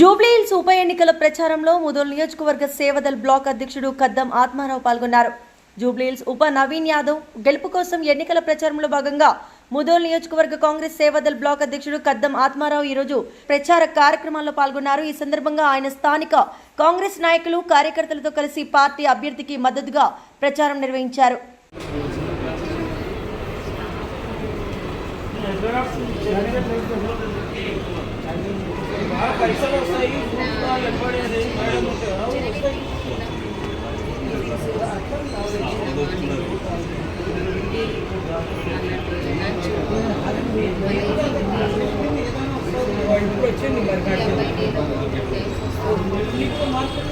జూబ్లీహిల్స్ ఉప ఎన్నికల ప్రచారంలో ముదోల్ నియోజకవర్గ సేవదల్ బ్లాక్ అధ్యక్షుడు కద్దం ఆత్మారావు పాల్గొన్నారు. జూబ్లీహిల్స్ ఉప నవీన్ యాదవ్ గెలుపు కోసం ఎన్నికల ప్రచారంలో భాగంగా ముదోల్ నియోజకవర్గ కాంగ్రెస్ సేవదల్ బ్లాక్ అధ్యక్షుడు కద్దం ఆత్మారావు ఈరోజు ప్రచార కార్యక్రమాల్లో పాల్గొన్నారు. ఈ సందర్భంగా ఆయన స్థానిక కాంగ్రెస్ నాయకులు కార్యకర్తలతో కలిసి పార్టీ అభ్యర్థికి మద్దతుగా ప్రచారం నిర్వహించారు. పైసలు వస్తాయి చూసుకోవాలి ఎప్పుడు అది మేడం ఉంటాయి అవును, వస్తాయి. ఇప్పుడు వచ్చింది మరి నాకు. ఇప్పుడు మార్కెట్